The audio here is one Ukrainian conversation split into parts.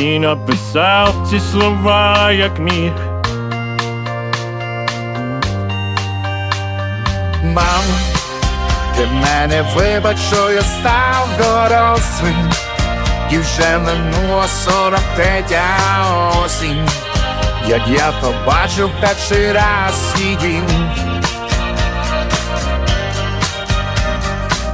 і написав ці слова, як міг. Мамо, ти мене вибач, що я став дорослим, і вже минула сорок третя осінь, як я побачив перший раз свій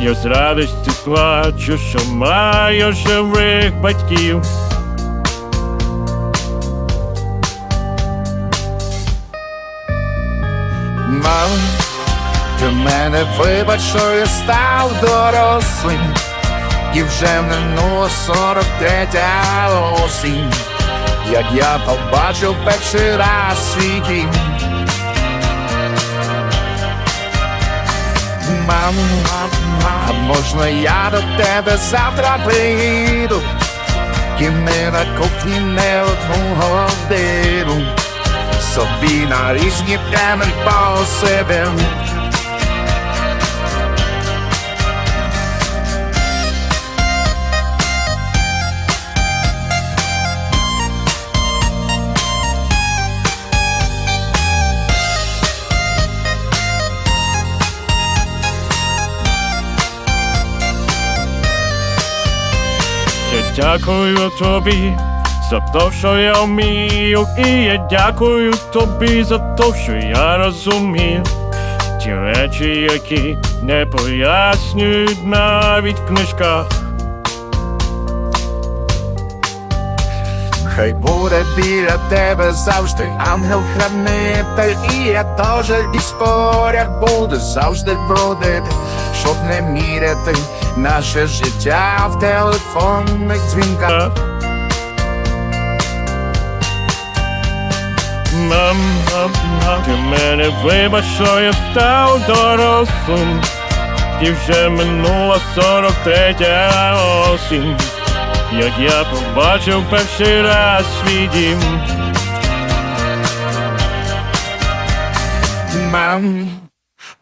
я з радості плачу, що маю живих батьків. Мамо, ти мене вибач, що я став дорослим, і вже минула сорок третя осінь, як я побачив перший раз свій дім. А можна я до тебе завтра прийду, І ми на кухні не одну годину. Собі на різні теми посидим дякую тобі за те, що я вмію, і я дякую тобі за те, що я розумію. Ті речі, які не пояснюють навіть в книжках. Хай буде біля тебе завжди ангел-хранитель І я теж десь поряд буду завжди бродити Щоб не міряти наше життя в телефонних дзвінках. Мам, мам, мам, ти мене вибач, що я став дорослим, і вже минула сорок третя осінь, як я побачив перший раз свій дім. Мам,